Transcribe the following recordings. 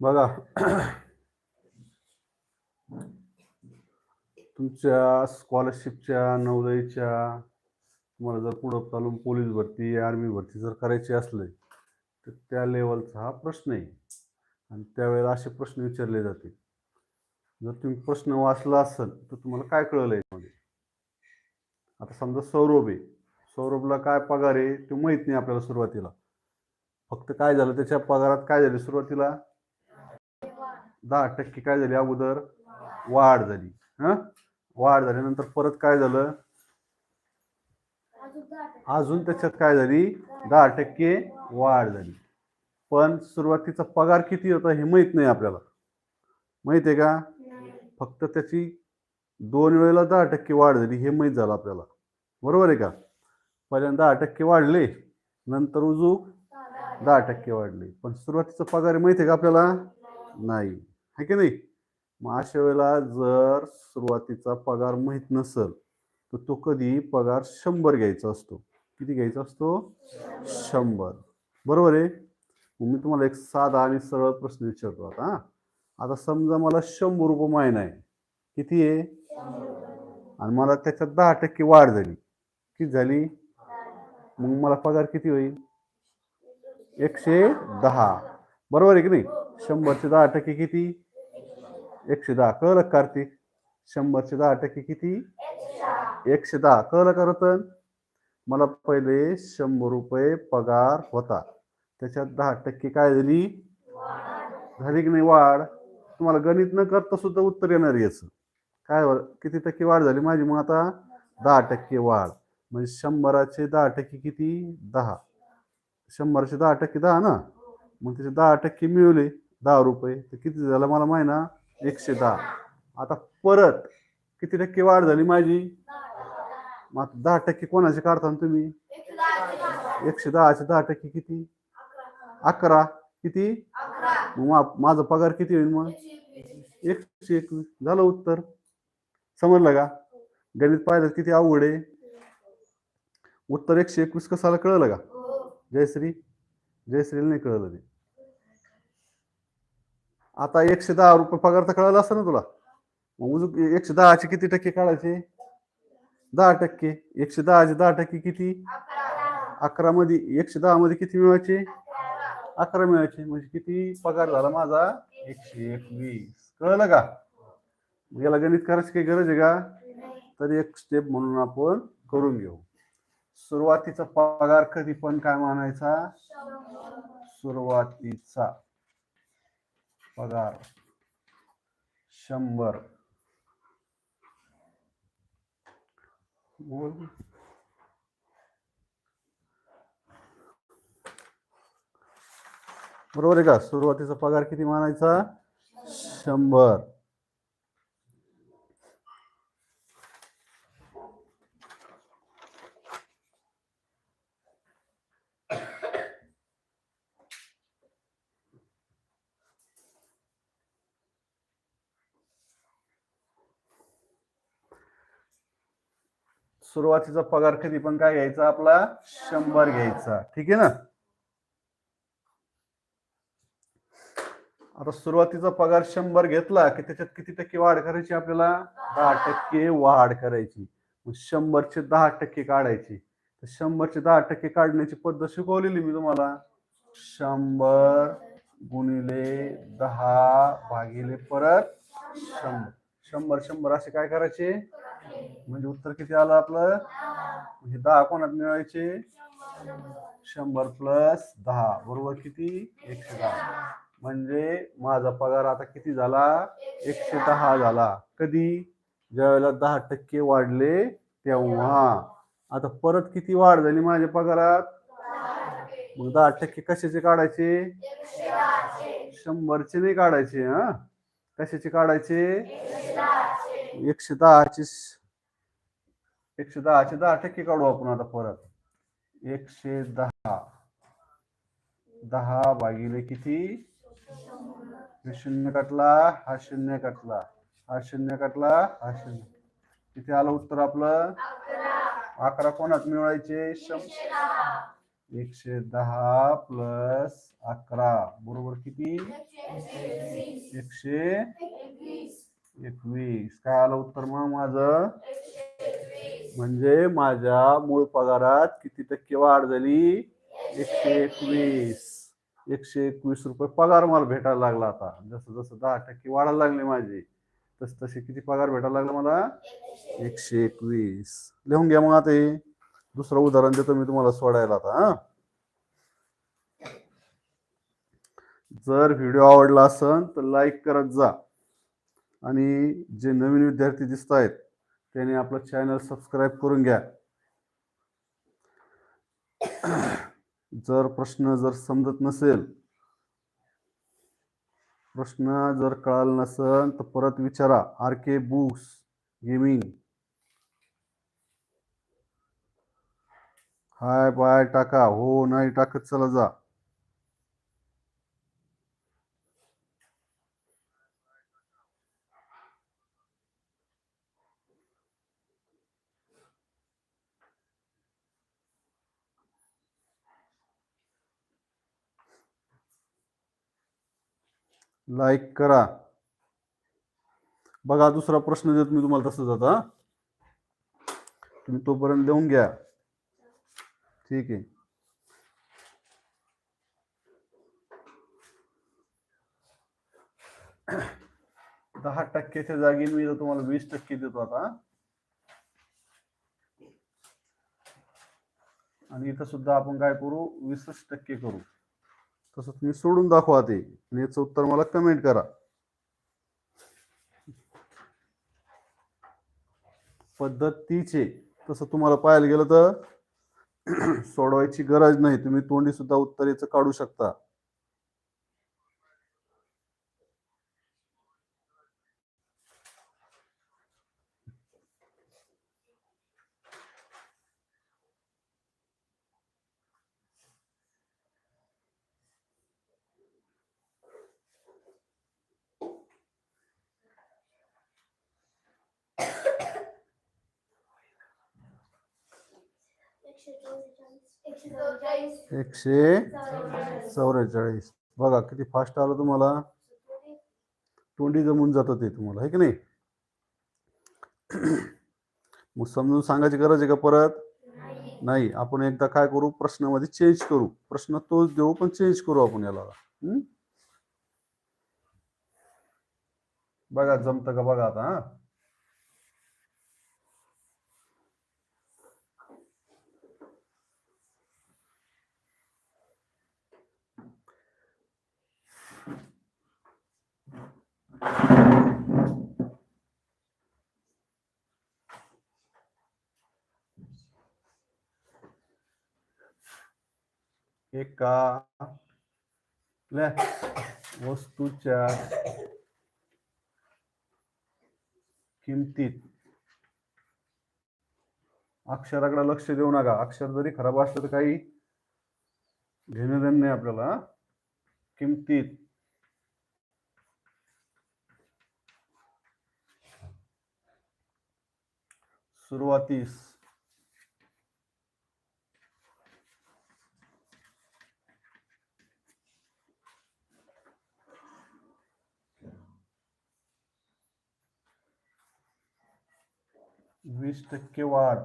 बघा. तुमच्या स्कॉलरशिपच्या नवोदयच्या तुम्हाला जर पुढं चालून पोलीस भरती आर्मी भरती जर करायची असले तर त्या लेवलचा हा प्रश्न आहे. आणि त्यावेळेला असे प्रश्न विचारले जाते. जर तुम्ही प्रश्न वाचला असेल तर तुम्हाला काय कळलं याच्यामध्ये आता समजा सौरभ आहे. सौरभला काय पगार आहे ते माहीत नाही आपल्याला सुरुवातीला. फक्त काय झालं त्याच्या पगारात काय झाले सुरुवातीला? दहा टक्के काय झाली अगोदर? वाढ झाली. हा? वाढ झाल्यानंतर परत काय झालं? अजून त्याच्यात काय झाली? दहा टक्के वाढ झाली. पण सुरुवातीचा पगार किती होता हे माहीत नाही आपल्याला. माहीत आहे का? फक्त त्याची दोन वेळेला दहा टक्के वाढ झाली हे माहीत झालं आपल्याला. बरोबर आहे का? पहिल्यांदा दहा टक्के वाढले नंतर उजू दहा टक्के वाढले. पण सुरुवातीचा पगार माहिती आहे का आपल्याला? नाही. आहे की नाही? मग अशा वेळेला जर सुरुवातीचा पगार माहीत नसेल तर तो कधी पगार शंभर घ्यायचा असतो. किती घ्यायचा असतो? शंभर. बरोबर आहे? मग मी तुम्हाला एक साधा आणि सरळ प्रश्न विचारतो आता आता समजा मला शंभर रुपये महिना आहे. किती आहे? आणि मला त्याच्यात दहा टक्के वाढ झाली. किती झाली? मग मला पगार किती होईल? एकशे दहा. बरोबर आहे की नाही? शंभरचे दहा टक्के किती? एकशे दहा. कळलं कार्तिक? शंभरचे दहा टक्के किती? एकशे दहा. कळलं का रतन? मला पहिले शंभर रुपये पगार होता. त्याच्यात दहा टक्के काय झाली? झाली की नाही वाढ? तुम्हाला गणित न करता सुद्धा उत्तर येणार याच. काय किती टक्के वाढ झाली माझी? मग आता दहा टक्के वाढ. म्हणजे शंभराचे दहा टक्के किती? दहा. शंभरचे दहा टक्के दहा ना? मग त्याचे दहा टक्के मिळवले. दहा रुपये. तर किती झालं मला महिना एकशे दहा. आता परत किती टक्के वाढ झाली माझी? मग आता दहा टक्के कोणाचे काढता तुम्ही? एकशे दहाचे दहा टक्के किती? अकरा. किती? मग मा- माझा पगार किती होईल मग? एकशे एकवीस. झालं उत्तर. समजलं का? गणित पाहिलं किती अवघड आहे. उत्तर एकशे एकवीस कसाला कळलं का? जयश्री? जयश्रीला नाही कळलं ते. आता एकशे दहा रुपये पगार तर कळाला असतं ना तुला. मग उजू एकशे दहाचे किती टक्के काढायचे? दहा टक्के. एकशे दहाचे दहा टक्के किती? अकरा मध्ये एकशे दहा मध्ये किती मिळवायचे? अकरा मिळायचे म्हणजे किती पगार झाला माझा? एकशे एकवीस. कळलं का? याला गणित करायची काही गरज आहे का? तर एक स्टेप म्हणून आपण करून घेऊ. सुरुवातीचा पगार कधी पण काय मानायचा सुरुवातीचा. पगार. शंभर. बोल. बरोबर आहे का? सुरुवातीचा पगार किती मानायचा शंभर. सुरुवातीचा पगार कधी पण काय घ्यायचा? आपला शंभर घ्यायचा. ठीक आहे ना? आता सुरुवातीचा पगार शंभर घेतला की त्याच्यात किती टक्के वाढ करायची आपल्याला? दहा टक्के वाढ करायची. मग शंभरचे दहा टक्के काढायची. तर शंभरचे दहा टक्के काढण्याची पद्धत शिकवलेली मी तुम्हाला. शंभर गुणिले दहा भागिले परत शंभर. शंभर शंभर असे काय करायचे? म्हणजे उत्तर किती आलं आपलं? म्हणजे दहा कोणात मिळवायचे? शंभर प्लस दहा. बरोबर किती? एकशे दहा. म्हणजे माझा पगार आता किती झाला? एकशे दहा झाला. कधी? ज्या वेळेला दहा टक्के वाढले तेव्हा. आता परत किती वाढ झाली माझ्या पगारात? मग दहा टक्के कशाचे काढायचे? शंभरचे नाही काढायचे हा? कशाचे काढायचे? एकशे दहाचे. एकशे दहाचे दहा टक्के काढू आपण आता परत. एकशे दहा. दहा भागिले किती? शून्य कटला हा शून्य कटला हा शून्य कटला हा शून्य. किती आलं उत्तर आपलं? अकरा कोणात मिळवायचे? एकशे दहा प्लस अकरा. बरोबर किती? एकशे एकवीस. काय आलं उत्तर मग माझं? म्हणजे माझ्या मूळ पगारात किती टक्के वाढ झाली? एकशे एकवीस. एकशे एकवीस रुपये पगार मला भेटायला लागला आता. जसं जसं दहा टक्के वाढायला लागले माझे तस तसे किती पगार भेटायला लागला मला? एकशे एकवीस. लिहून घ्या मग आता हे. दुसरं उदाहरण देतो मी तुम्हाला सोडायला आता हा. जर व्हिडिओ आवडला असेल तर लाईक करत जा. आणि जे नवीन विद्यार्थी दिसत आहेत त्याने आपलं चॅनल सबस्क्राईब करून घ्या. जर प्रश्न जर समजत नसेल प्रश्न जर कळाला नसेल तर परत विचारा. R K books gaming hi bye टाका. हो नाही टाकत चला जा. लाईक करा. बघा दुसरा प्रश्न देत मी तुम्हाला तसंच आता. तुम्ही तोपर्यंत देऊन घ्या. ठीक आहे. दहा टक्क्याच्या जागी मी तुम्हाला वीस टक्के देतो आता. आणि इथं सुद्धा आपण काय करू? वीसच टक्के करू. तसंच मी सोडून दाखवा ते. आणि याचं उत्तर मला कमेंट करा. पद्धतीचे तसं तुम्हाला पाहायला गेलं तर सोडवायची गरज नाही. तुम्ही तोंडी सुद्धा उत्तर याचं काढू शकता. एकशे चौवेचाळीस बघा किती फास्ट आलं तुम्हाला. तोंडी जमून जातं ते तुम्हाला आहे की नाही? मग समजून सांगायची गरज आहे का परत? नाही. आपण एकदा काय करू? प्रश्नामध्ये चेंज करू. प्रश्न तोच देऊ पण चेंज करू आपण याला. बघा जमतं का? बघा आता हा? एका आपल्या वस्तूच्या किमतीत. अक्षराकडे लक्ष देऊ नका. अक्षर जरी खराब असलं तर काही घेणं देणं नाही आपल्याला. किमतीत. सुरुवातीस. वीस टक्के वाढ.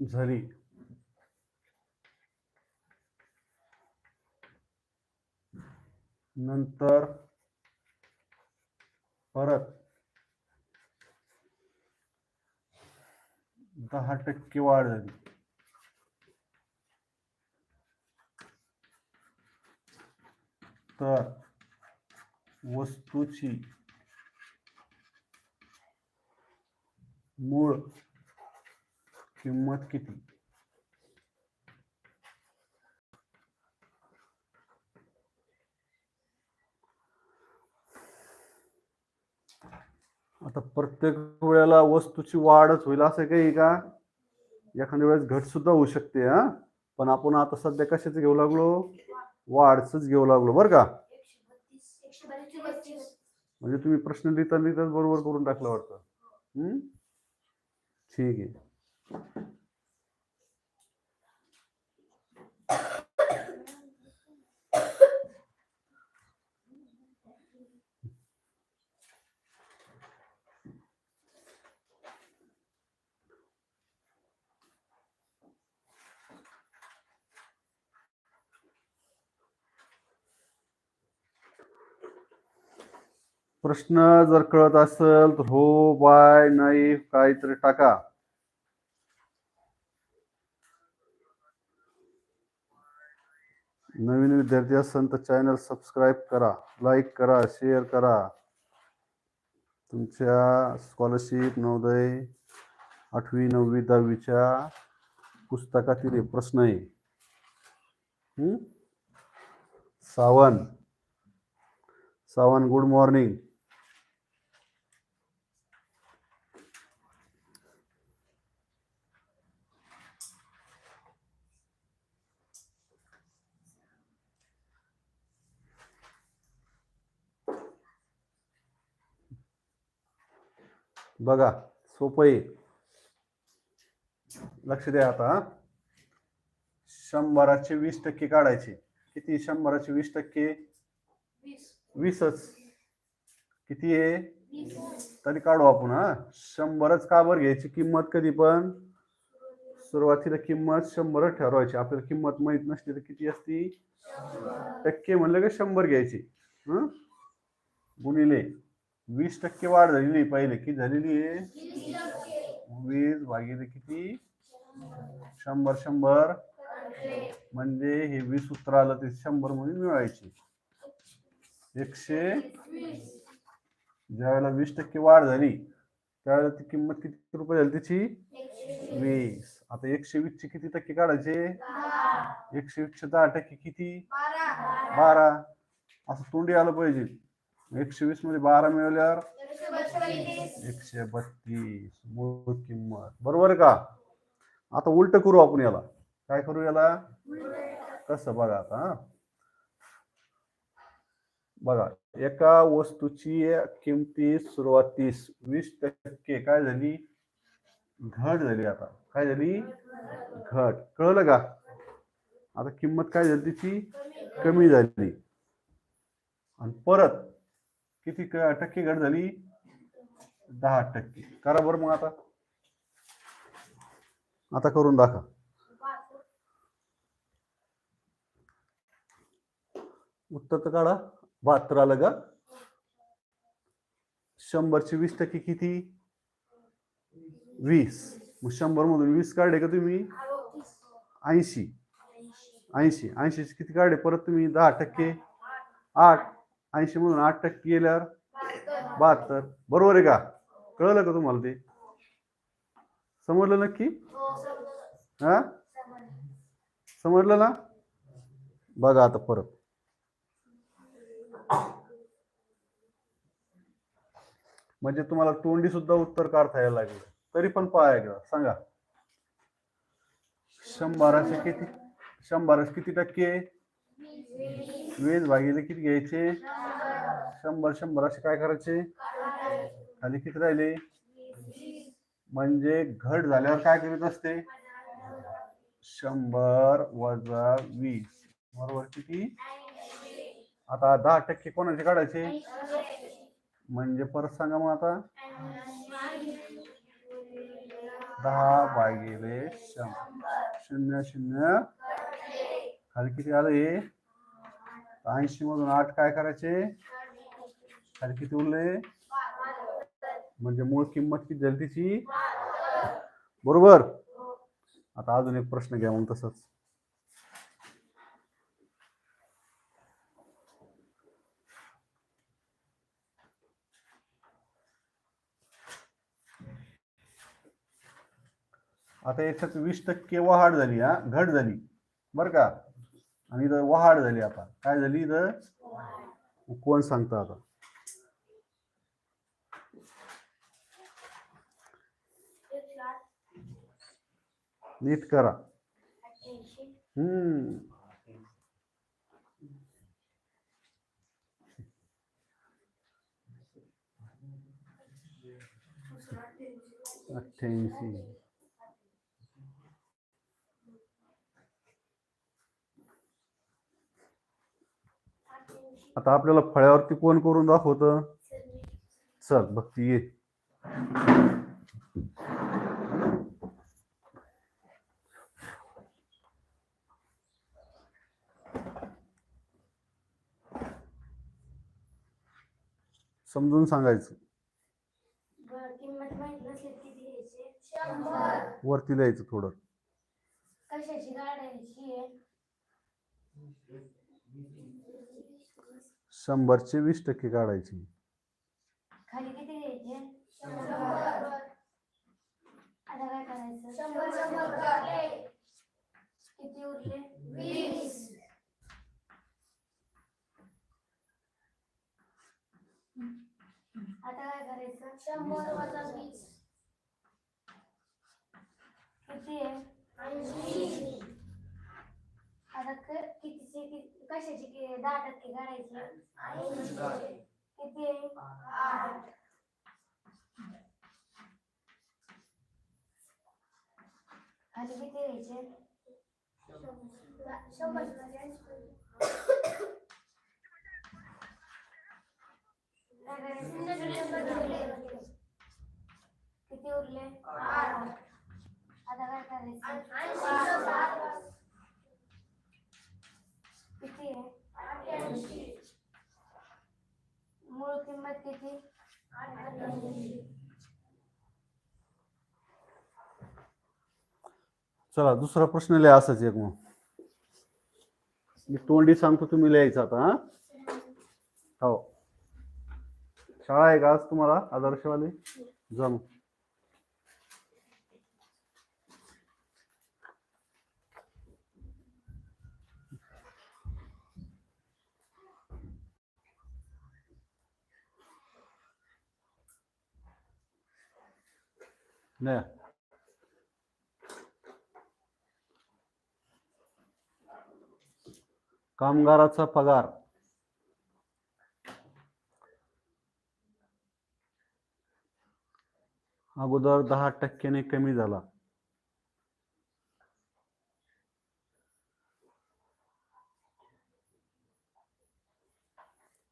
झाली नंतर परत. दहा टक्के वाढ झाली. तर वस्तूची मूळ किंमत किती? आता प्रत्येक वेळेला वस्तूची वाढच होईल असं काही का? एखाद्या वेळेस घट सुद्धा होऊ शकते हा. पण आपण आता सध्या कशाच घेऊ लागलो? वाढच घेऊ लागलो बरं का? म्हणजे तुम्ही प्रश्न लिहिता लिहिताच बरोबर करून टाकलं वाटतं. ठीक आहे. प्रश्न जर कळत असेल तर हो बाय नाही काहीतरी टाका. नवीन विद्यार्थी असेल तर चॅनल सबस्क्राईब करा लाईक करा शेअर करा. तुमच्या स्कॉलरशिप नवोदय आठवी नववी दहावीच्या पुस्तकातील प्रश्न आहे. सावन सावन गुड मॉर्निंग बघा सोपं आहे. लक्ष द्या आता. शंभराचे वीस टक्के काढायचे. किती? शंभराचे वीस टक्के? वीसच. किती आहे? तरी काढू आपण हा. शंभरच का बरं घ्यायची किंमत कधी पण? सुरुवातीला किंमत शंभरच ठरवायची. आपल्याला किंमत माहीत नसली तर किती असती? टक्के म्हणलं का शंभर घ्यायची. हं? गुणिले. वीस टक्के वाढ झालेली पहिले किती झालेली आहे. वीस भागिले किती? शंभर शंभर. म्हणजे हे वीस उत्तर आलं ते शंभरमध्ये मिळवायचे. एकशे ज्यावेळेला वीस टक्के वाढ झाली त्यावेळेला ती किंमत किती रुपये झाली त्याची? वीस. आता एकशे वीस चे किती टक्के काढायचे? एकशे वीसशे दहा टक्के किती? बारा. असं तोंडी आलं पाहिजे. एकशे वीसमध्ये बारा मिळवल्यावर? एकशे बत्तीस. मूळ किंमत. बरोबर का? आता उलट करू आपण याला. काय करू याला? कसं बघा आता. बघा एका वस्तूची किमती सुरुवातीस वीस टक्के. काय झाली? घट झाली आता. काय झाली? घट. कळलं का? आता किंमत काय झाली तिची? कमी झाली. आणि परत किती टक्के घट झाली? दहा टक्के. करा बरं मग आता. आता करून दाखवा. उत्तर तर काढा. बहात्तर आलं का? शंभरचे वीस टक्के किती? वीस. मग शंभर मधून वीस काढले का तुम्ही? ऐंशी. ऐंशी. ऐंशी किती काढले? परत तुम्ही दहा टक्के. आठ. ऐंशी मधून आठ टक्के गेल्यावर बहात्तर. बरोबर आहे का? कळलं का तुम्हाला ते? समजलं नक्की? हा समजलं. ना? बघा आता परत. म्हणजे तुम्हाला तोंडी सुद्धा उत्तर काढता यायला लागलं. तरी पण पहा एकदा सांगा. शंभराचे किती? शंभराचे किती टक्के? वीस भागिले किती घ्यायचे. शंभर शंभर असे काय करायचे? खाली किती राहिले. म्हणजे घट झाल्यावर काय करीत असते? शंभर वजा वीस. बरोबर किती? आता दहा टक्के कोणाचे काढायचे? म्हणजे परत सांगा मग आता. दहा भागिले शंभर. शून्य शून्य. खाली किती आलं हे. ऐंशी मधून आठ काय करायचे? खाली किती उरले. म्हणजे मूळ किंमत किती झाली तिची? बरोबर? आता अजून एक प्रश्न घ्या मग तसंच. आता याच्यात वीस टक्के वाढ झाली हा. घट झाली. बर का? आणि इथं वहाड झाली आता. काय झाली इथं? कोण सांगतं आता? नीट करा. हम्म. अठ्ठ्याऐंशी. आता आपल्याला फळ्यावरती कोण करून दाखवत. चल भक्ती ये. समजून सांगायचं. वरती लिहायचं थोडं कशाची गाड्यांची आहे शंभरचे वीस टक्के काढायचे. खाली किती घ्यायचे? शंभर आता काय करायचं शंभर शंभर. किती उरले? वीस. आता काय करायचं? शंभर वजा वीस. किती आहे? ऐंशी. आता क- कितीचे कि- कशाचे कि- दहा टक्के काढायचे किती आहे? आठ. आणि किती घ्यायचे? शंभर किती उरले आठ आता काय करायचं किती आहे मूळ किंमत किती चला दुसरा प्रश्न लिहा असाच एक मग. मी तोंडी सांगतो तुम्ही लिहायचं आता हा? हो. शाळा आहे का आज तुम्हाला आदर्शवाले? जा मग नाही कामगाराचा पगार. अगोदर दहा टक्क्याने कमी झाला.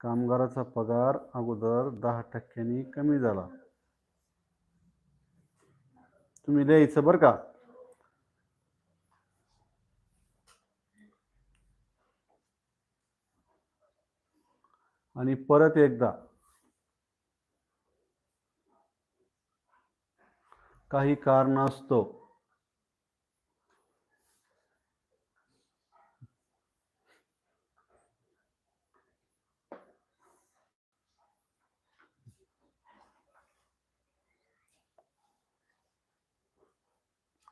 कामगाराचा पगार अगोदर दहा टक्क्यांनी कमी झाला. तुम्ही लिहायचं बरं का? आणि परत एकदा. काही कारणास्तव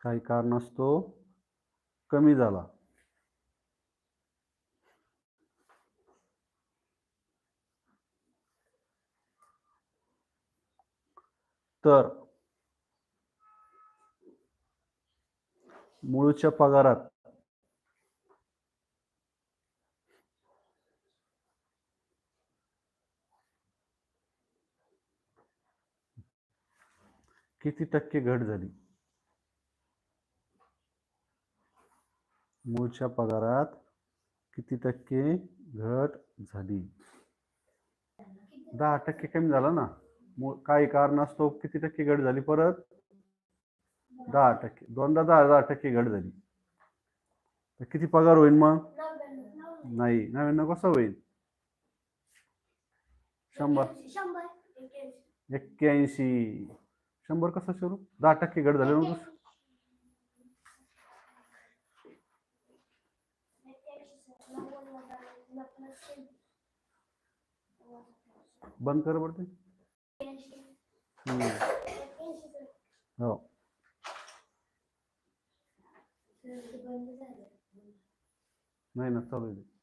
काही कारणास्तव कमी झाला. तर मूळच्या पगारात किती टक्के घट झाली? मूळच्या पगारात किती टक्के घट झाली? दहा टक्के कमी झाला ना? काही कारणास्तव किती टक्के घट झाली परत दहा टक्के दोनदा दहा दहा टक्के घट झाली. तर किती पगार होईल मग? नाही नव्याण्णव कसं होईल? शंभर. एक्क्याऐंशी. शंभर कसं सुरू दहा टक्के घट झाले ना बंद कर बरं ते. हम्म. हो. नाही ना चालू आहे.